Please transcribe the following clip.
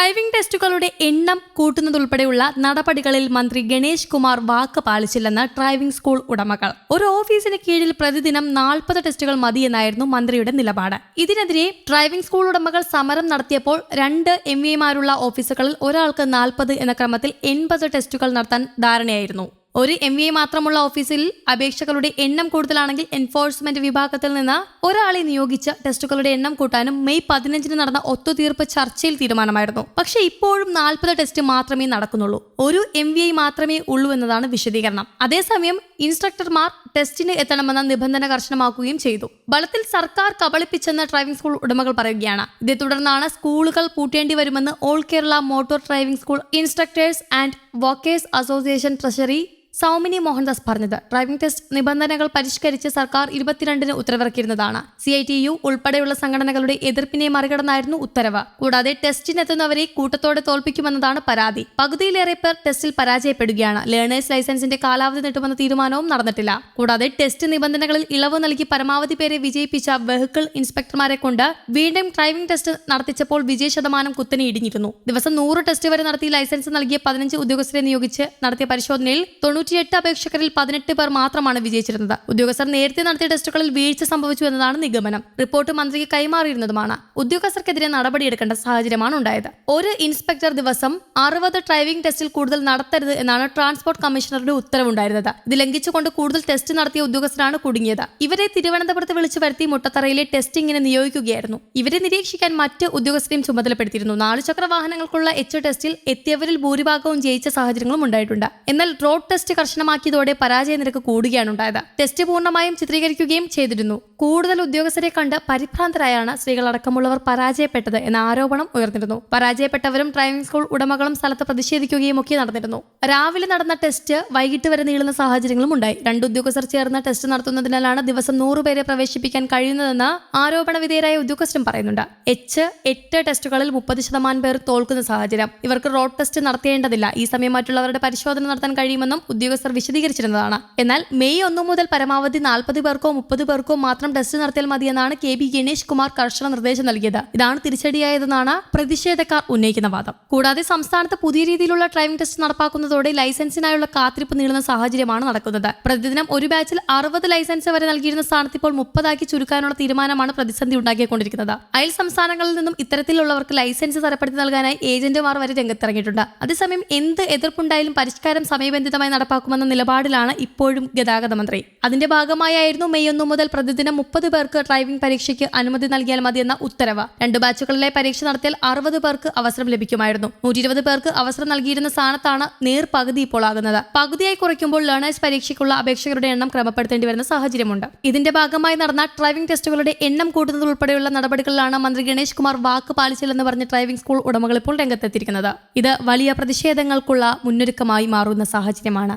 Driving ടെസ്റ്റുകളുടെ എണ്ണം കൂട്ടുന്നതുൾപ്പെടെയുള്ള നടപടികളിൽ മന്ത്രി ഗണേഷ് കുമാർ വാക്ക് പാലിച്ചില്ലെന്ന് ഡ്രൈവിംഗ് സ്കൂൾ ഉടമകൾ. ഒരു ഓഫീസിന് കീഴിൽ പ്രതിദിനം നാൽപ്പത് ടെസ്റ്റുകൾ മതിയെന്നായിരുന്നു മന്ത്രിയുടെ നിലപാട്. ഇതിനെതിരെ ഡ്രൈവിംഗ് സ്കൂൾ ഉടമകൾ സമരം നടത്തിയപ്പോൾ രണ്ട് എം വിമാരുള്ള ഓഫീസുകളിൽ ഒരാൾക്ക് നാൽപ്പത് എന്ന ക്രമത്തിൽ എൺപത് ടെസ്റ്റുകൾ നടത്താൻ ധാരണയായിരുന്നു. ഒരു എം വി മാത്രമുള്ള ഓഫീസിൽ അപേക്ഷകളുടെ എണ്ണം കൂടുതലാണെങ്കിൽ എൻഫോഴ്സ്മെന്റ് വിഭാഗത്തിൽ നിന്ന് ഒരാളെ നിയോഗിച്ച ടെസ്റ്റുകളുടെ എണ്ണം കൂട്ടാനും മെയ് പതിനഞ്ചിന് നടന്ന ഒത്തുതീർപ്പ് ചർച്ചയിൽ തീരുമാനമായിരുന്നു. പക്ഷേ ഇപ്പോഴും നാൽപ്പത് ടെസ്റ്റ് മാത്രമേ നടക്കുന്നുള്ളൂ. ഒരു എം മാത്രമേ ഉള്ളൂ എന്നതാണ് വിശദീകരണം. അതേസമയം ഇൻസ്ട്രക്ടർമാർ ടെസ്റ്റിന് എത്തണമെന്ന നിബന്ധന കർശനമാക്കുകയും ചെയ്തു. ബലത്തിൽ സർക്കാർ കബളിപ്പിച്ചെന്ന് ഡ്രൈവിംഗ് സ്കൂൾ ഉടമകൾ പറയുകയാണ്. ഇതേ തുടർന്നാണ് സ്കൂളുകൾ പൂട്ടേണ്ടി വരുമെന്ന് all Kerala motor driving school instructors and workers association treasury Saumini Mohandas പറഞ്ഞത് ഡ്രൈവിംഗ് ടെസ്റ്റ് നിബന്ധനകൾ പരിഷ്കരിച്ച് സർക്കാർ ഇരുപത്തിരണ്ടിന് ഉത്തരവിറക്കിയിരുന്നതാണ്. സി ഐ ടി യു ഉൾപ്പെടെയുള്ള സംഘടനകളുടെ എതിർപ്പിനെ മറികടന്നായിരുന്നു ഉത്തരവ്. കൂടാതെ ടെസ്റ്റിനെത്തുന്നവരെ കൂട്ടത്തോടെ തോൽപ്പിക്കുമെന്നതാണ് പരാതി. പകുതിയിലേറെ പേർ ടെസ്റ്റിൽ പരാജയപ്പെടുകയാണ്. ലേണേഴ്സ് ലൈസൻസിന്റെ കാലാവധി നീട്ടുമെന്ന തീരുമാനവും നടന്നിട്ടില്ല. കൂടാതെ ടെസ്റ്റ് നിബന്ധനകളിൽ ഇളവ് നൽകി പരമാവധി പേരെ വിജയിപ്പിച്ച വെഹിക്കിൾ ഇൻസ്പെക്ടർമാരെ കൊണ്ട് വീണ്ടും ഡ്രൈവിംഗ് ടെസ്റ്റ് നടത്തിച്ചപ്പോൾ വിജയ ശതമാനം കുത്തനെ ഇടിഞ്ഞിരുന്നു. ദിവസം നൂറ് ടെസ്റ്റ് വരെ നടത്തി ലൈസൻസ് നൽകിയ പതിനഞ്ച് ഉദ്യോഗസ്ഥരെ നിയോഗിച്ച് നടത്തിയ പരിശോധനയിൽ തൊണ്ണൂറ്റിയെട്ട് അപേക്ഷകരിൽ പതിനെട്ട് പേർ മാത്രമാണ് വിജയിച്ചിരുന്നത്. ഉദ്യോഗസ്ഥർ നേരത്തെ നടത്തിയ ടെസ്റ്റുകളിൽ വീഴ്ച സംഭവിച്ചു എന്നതാണ് നിഗമനം. റിപ്പോർട്ട് മന്ത്രിക്ക് കൈമാറിയിരുന്നതുമാണ്. ഉദ്യോഗസ്ഥർക്കെതിരെ നടപടിയെടുക്കേണ്ട സാഹചര്യമാണ് ഉണ്ടായത്. ഒരു ഇൻസ്പെക്ടർ ദിവസം അറുപത് ഡ്രൈവിംഗ് ടെസ്റ്റിൽ കൂടുതൽ നടത്തരുത് എന്നാണ് ട്രാൻസ്പോർട്ട് കമ്മീഷണറുടെ ഉത്തരവുണ്ടായിരുന്നത്. ഇത് ലംഘിച്ചുകൊണ്ട് കൂടുതൽ ടെസ്റ്റ് നടത്തിയ ഉദ്യോഗസ്ഥരാണ് കുടുങ്ങിയത്. ഇവരെ തിരുവനന്തപുരത്ത് വിളിച്ചു വരുത്തി മുട്ടത്തറയിലെ ടെസ്റ്റിംഗിന് നിയോഗിക്കുകയായിരുന്നു. ഇവരെ നിരീക്ഷിക്കാൻ മറ്റ് ഉദ്യോഗസ്ഥരെയും ചുമതലപ്പെടുത്തിയിരുന്നു. നാലു ചക്ര വാഹനങ്ങൾക്കുള്ള എച്ച് ടെസ്റ്റിൽ എത്തിയവരിൽ ഭൂരിഭാഗവും ജയിച്ച സാഹചര്യങ്ങളും ഉണ്ടായിട്ടുണ്ട്. എന്നാൽ റോഡ് ടെസ്റ്റ് കർശനമാക്കിയതോടെ പരാജയ നിരക്ക് കൂടുകയാണ് ഉണ്ടായത്. ടെസ്റ്റ് പൂർണമായും ചിത്രീകരിക്കുകയും ചെയ്തിരുന്നു. കൂടുതൽ ഉദ്യോഗസ്ഥരെ കണ്ട് പരിഭ്രാന്തരായാണ് സ്ത്രീകൾ അടക്കമുള്ളവർ പരാജയപ്പെട്ടത് എന്ന ആരോപണം ഉയർന്നിരുന്നു. പരാജയപ്പെട്ടവരും ഡ്രൈവിംഗ് സ്കൂൾ ഉടമകളും സ്ഥലത്ത് പ്രതിഷേധിക്കുകയും ഒക്കെ നടന്നിരുന്നു. രാവിലെ നടന്ന ടെസ്റ്റ് വൈകിട്ട് വരെ നീളുന്ന സാഹചര്യങ്ങളും ഉണ്ടായി. രണ്ട് ഉദ്യോഗസ്ഥർ ചേർന്ന് ടെസ്റ്റ് നടത്തുന്നതിനാലാണ് ദിവസം നൂറുപേരെ പ്രവേശിപ്പിക്കാൻ കഴിയുന്നതെന്ന് ആരോപണ വിധേയരായ ഉദ്യോഗസ്ഥരും പറയുന്നുണ്ട്. എച്ച് എട്ട് ടെസ്റ്റുകളിൽ മുപ്പത് ശതമാനം പേർ തോൽക്കുന്ന സാഹചര്യം. ഇവർക്ക് റോഡ് ടെസ്റ്റ് നടത്തേണ്ടതില്ല. ഈ സമയം മറ്റുള്ളവരുടെ പരിശോധന നടത്താൻ കഴിയുമെന്നും ഉദ്യോഗസ്ഥർ വിശദീകരിച്ചിരുന്നതാണ്. എന്നാൽ മെയ് ഒന്നു മുതൽ പരമാവധി നാൽപ്പത് പേർക്കോ മുപ്പത് പേർക്കോ മാത്രം ടെസ്റ്റ് നടത്തിയാൽ മതിയെന്നാണ് കെ ബി ഗണേഷ് കുമാർ കർശന നിർദ്ദേശം നൽകിയത്. ഇതാണ് തിരിച്ചടിയായതെന്നാണ് പ്രതിഷേധക്കാർ ഉന്നയിക്കുന്ന വാദം. കൂടാതെ സംസ്ഥാനത്ത് പുതിയ രീതിയിലുള്ള ഡ്രൈവിംഗ് ടെസ്റ്റ് നടപ്പാക്കുന്നതോടെ ലൈസൻസിനായുള്ള കാത്തിരിപ്പ് നീളുന്ന സാഹചര്യമാണ് നടക്കുന്നത്. പ്രതിദിനം ഒരു ബാച്ചിൽ അറുപത് ലൈസൻസ് വരെ നൽകിയിരുന്ന സ്ഥാനത്ത് ഇപ്പോൾ മുപ്പതാക്കി ചുരുക്കാനുള്ള തീരുമാനമാണ് പ്രതിസന്ധി ഉണ്ടാക്കിക്കൊണ്ടിരിക്കുന്നത്. അയൽ സംസ്ഥാനങ്ങളിൽ നിന്നും ഇത്തരത്തിലുള്ളവർക്ക് ലൈസൻസ് തരപ്പെടുത്തി നൽകാനായി ഏജന്റുമാർ വരെ രംഗത്തിറങ്ങിയിട്ടുണ്ട്. അതേസമയം എന്ത് എതിർപ്പുണ്ടായാലും പരിഷ്കാരം സമയബന്ധിതമായി നടപ്പാക്കുമെന്ന നിലപാടിലാണ് ഇപ്പോഴും ഗതാഗത മന്ത്രി. അതിന്റെ ഭാഗമായായിരുന്നു മെയ് ഒന്നു മുതൽ പ്രതിദിനം മുപ്പത് പേർക്ക് ഡ്രൈവിംഗ് പരീക്ഷയ്ക്ക് അനുമതി നൽകിയാൽ മതിയെന്ന ഉത്തരവ്. രണ്ട് ബാച്ചുകളിലെ പരീക്ഷ നടത്തിയാൽ അറുപത് പേർക്ക് അവസരം ലഭിക്കുമായിരുന്നു. നൂറ്റി പേർക്ക് അവസരം നൽകിയിരുന്ന സ്ഥാനത്താണ് നേർ പകുതി ഇപ്പോൾ ആകുന്നത്. പകുതിയായി കുറയ്ക്കുമ്പോൾ ലേണേഴ്സ് പരീക്ഷയ്ക്കുള്ള അപേക്ഷകരുടെ എണ്ണം ക്രമപ്പെടുത്തേണ്ടി വരുന്ന സാഹചര്യമുണ്ട്. ഇതിന്റെ ഭാഗമായി നടന്ന ഡ്രൈവിംഗ് ടെസ്റ്റുകളുടെ എണ്ണം കൂട്ടുന്നത് ഉൾപ്പെടെയുള്ള നടപടികളിലാണ് മന്ത്രി ഗണേഷ് കുമാർ വാക്ക് പാലിച്ചില്ലെന്ന് പറഞ്ഞ് ഡ്രൈവിംഗ് സ്കൂൾ ഉടമകൾ ഇപ്പോൾ രംഗത്തെത്തിയിരിക്കുന്നത്. ഇത് വലിയ പ്രതിഷേധങ്ങൾക്കുള്ള മുന്നൊരുക്കമായി മാറുന്ന സാഹചര്യമാണ്.